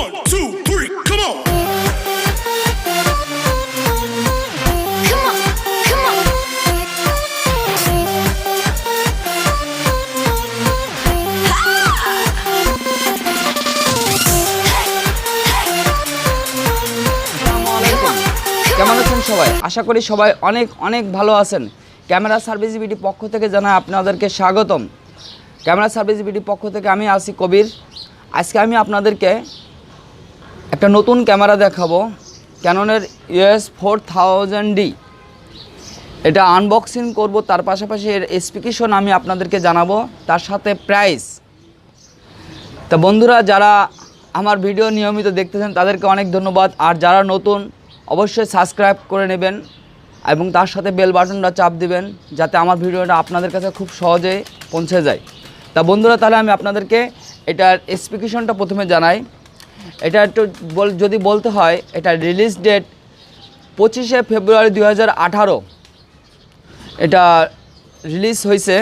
One, two, three, come on. Come on, come on. কেমন আছেন সবাই? আশা করি সবাই অনেক অনেক ভালো আছেন। ক্যামেরা সার্ভিস বিডি পক্ষ থেকে জানাই আপনাদেরকে স্বাগতম। ক্যামেরা সার্ভিস বিডি পক্ষ থেকে আমি আসি কবির। আজকে আমি আপনাদেরকে একটা নতুন ক্যামেরা দেখাবো। ক্যাননের ইউএস ফোর থাউজেন্ড ডি এটা আনবক্সিং করব, তার পাশাপাশি এর স্পেকিশন আমি আপনাদেরকে জানাব, তার সাথে প্রাইস তা বন্ধুরা, যারা আমার ভিডিও নিয়মিত দেখতেছেন, তাদেরকে অনেক ধন্যবাদ। আর যারা নতুন, অবশ্যই সাবস্ক্রাইব করে নেবেন এবং তার সাথে বেল বাটনটা চাপ দিবেন, যাতে আমার ভিডিওটা আপনাদের কাছে খুব সহজে পৌঁছে যায়। তা বন্ধুরা, তাহলে আমি আপনাদেরকে এটার স্পেকিশনটা প্রথমে জানাই। এটা একটু বল, যদি বলতে হয়, এটা রিলিজ ডেট পঁচিশে ফেব্রুয়ারি দু হাজার আঠারো। এটা রিলিজ হয়েছে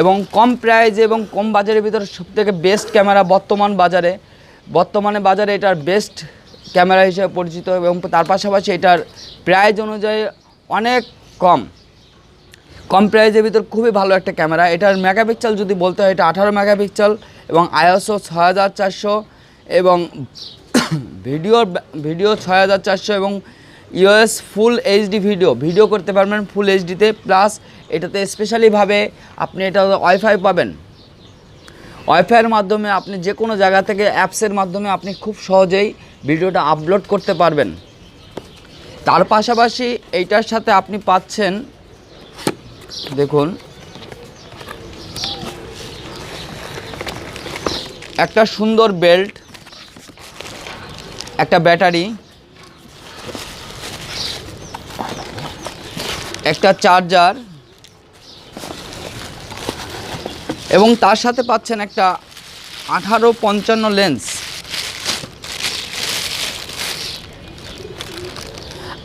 এবং কম প্রাইজ এবং কম বাজারের ভিতরে সবথেকে বেস্ট ক্যামেরা বর্তমান বাজারে। বর্তমানে বাজারে এটার বেস্ট ক্যামেরা হিসেবে পরিচিত এবং তার পাশাপাশি এটার প্রাইজ অনুযায়ী অনেক কম। কম প্রাইজের ভিতর খুবই ভালো একটা ক্যামেরা এটার মেগাপিক্সেল যদি বলতে হয়, এটা আঠারো মেগাপিক্সেল এবং আইএসও ছয় হাজার চারশো। এবং ভিডিও ভিডিও ছয় হাজার চারশো এবং EOS full HD video video করতে পারবেন ফুল এইচডিতে। প্লাস এটাতে স্পেশালিভাবে আপনি এটা ওয়াইফাই পাবেন। ওয়াইফাইয়ের মাধ্যমে আপনি যে কোনো জায়গা থেকে অ্যাপসের মাধ্যমে আপনি খুব সহজেই ভিডিওটা আপলোড করতে পারবেন। তার পাশাপাশি এইটার সাথে আপনি পাচ্ছেন, দেখুন, একটা সুন্দর বেল্ট। একটা ব্যাটারি, একটা চার্জার, এবং তার সাথে পাচ্ছেন একটা আঠারো পঞ্চান্ন লেন্স।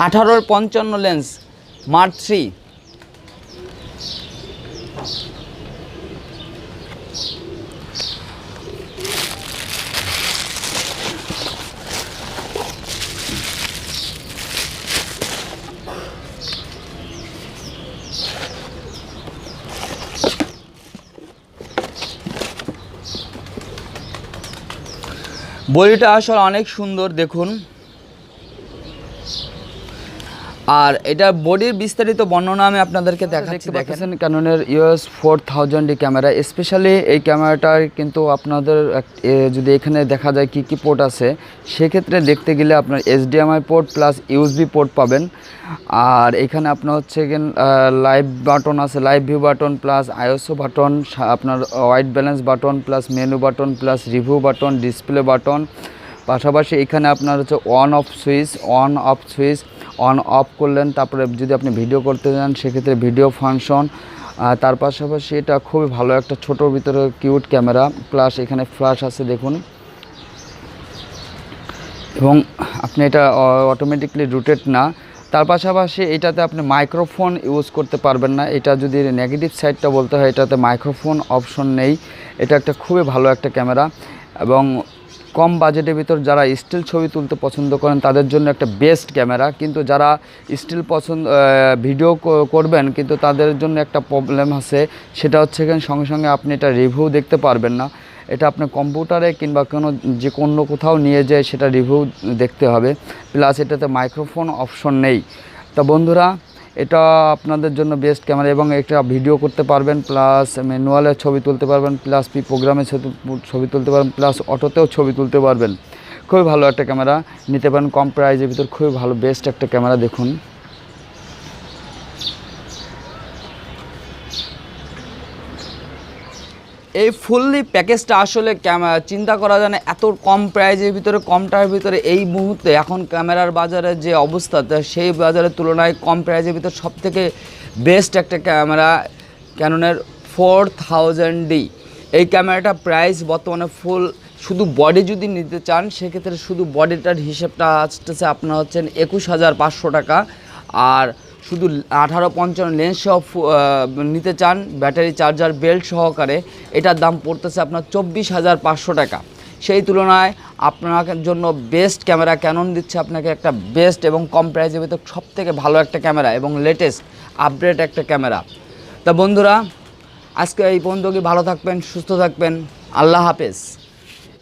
আঠারোর পঞ্চান্ন লেন্স মার্ক থ্রি বইটা আসলে অনেক সুন্দর দেখুন। আর এটা বডির বিস্তারিত বর্ণনা আমি আপনাদেরকে দেখাচ্ছি দেখেছেন ক্যাননের EOS four thousand camera specially এই ক্যামেরাটার কিন্তু আপনাদের যদি এখানে দেখা যায় কি কি পোর্ট আছে সেক্ষেত্রে দেখতে গেলে আপনার HDMI port plus USB port পাবেন। আর এখানে আপনার হচ্ছে লাইভ বাটন আছে live view button plus ISO button আপনার white balance button plus menu button plus review button display button পাশাপাশি এখানে আপনার হচ্ছে on off switch on off switch on off করলেন, তারপরে যদি আপনি ভিডিও করতে যান, সেক্ষেত্রে ভিডিও ফাংশন তার পাশাপাশি এটা খুবই ভালো একটা ছোটোর ভিতরে কিউট ক্যামেরা প্লাস এখানে ফ্ল্যাশ আছে, দেখুন। এবং আপনি এটা অটোমেটিকলি রুটেড না, তার পাশাপাশি এটাতে আপনি মাইক্রোফোন ইউজ করতে পারবেন না, এটা যদি নেগেটিভ সাইডটা বলতে হয়, এটাতে মাইক্রোফোন অপশন নেই, এটা একটা খুবই ভালো একটা ক্যামেরা এবং কম বাজেটের ভিতর যারা স্টিল ছবি তুলতে পছন্দ করেন, তাদের জন্য একটা বেস্ট ক্যামেরা কিন্তু যারা স্টিল পছন্দ ভিডিও করবেন, কিন্তু তাদের জন্য একটা প্রবলেম আছে। সেটা হচ্ছে এখানে সঙ্গে সঙ্গে আপনি এটা রিভিউ দেখতে পারবেন না। এটা আপনার কম্পিউটারে কিংবা কোনো যে কোনো কোথাও নিয়ে যেয়ে সেটা রিভিউ দেখতে হবে। প্লাস এটাতে মাইক্রোফোন অপশন নেই। তা বন্ধুরা এটা আপনাদের জন্য বেস্ট ক্যামেরা এবং একটা ভিডিও করতে পারবেন প্লাস ম্যানুয়ালে ছবি তুলতে পারবেন প্লাস পি প্রোগ্রামে ছবি তুলতে পারবেন প্লাস অটোতেও ছবি তুলতে পারবেন। খুবই ভালো একটা ক্যামেরা নিতে পারেন কম প্রাইজের ভিতর, খুবই ভালো বেস্ট একটা ক্যামেরা দেখুন। এই ফুললি প্যাকেজটা আসলে চিন্তা করা যায় না, এত কম প্রাইজের ভিতরে, কম টাকার ভিতরে এই মুহূর্তে এখন ক্যামেরার বাজারে যে অবস্থা সেই বাজারের তুলনায় কম প্রাইজের ভিতরে সব থেকে বেস্ট একটা ক্যামেরা ক্যাননের ফোর থাউজেন্ড ডি এই ক্যামেরাটা প্রাইস বর্তমানে ফুল শুধু বডি যদি নিতে চান, সেক্ষেত্রে শুধু বডিটার হিসেবটা আসতেছে আপনার হচ্ছেন একুশ হাজার পাঁচশো টাকা। আর শুধু আঠারো পঞ্চান্ন লেন্স সহ নিতে চান, ব্যাটারি চার্জার, বেল্ট সহকারে। এটার দাম পড়তেছে আপনার চব্বিশ হাজার পাঁচশো টাকা। সেই তুলনায় আপনার জন্য বেস্ট ক্যামেরা ক্যানন দিচ্ছে আপনাকে একটা বেস্ট এবং কম প্রাইসের ভিতর সব থেকে ভালো একটা ক্যামেরা এবং লেটেস্ট আপডেট একটা ক্যামেরা তা বন্ধুরা, আজকে এই পর্যন্ত কি ভালো থাকবেন, সুস্থ থাকবেন? আল্লাহ হাফেজ।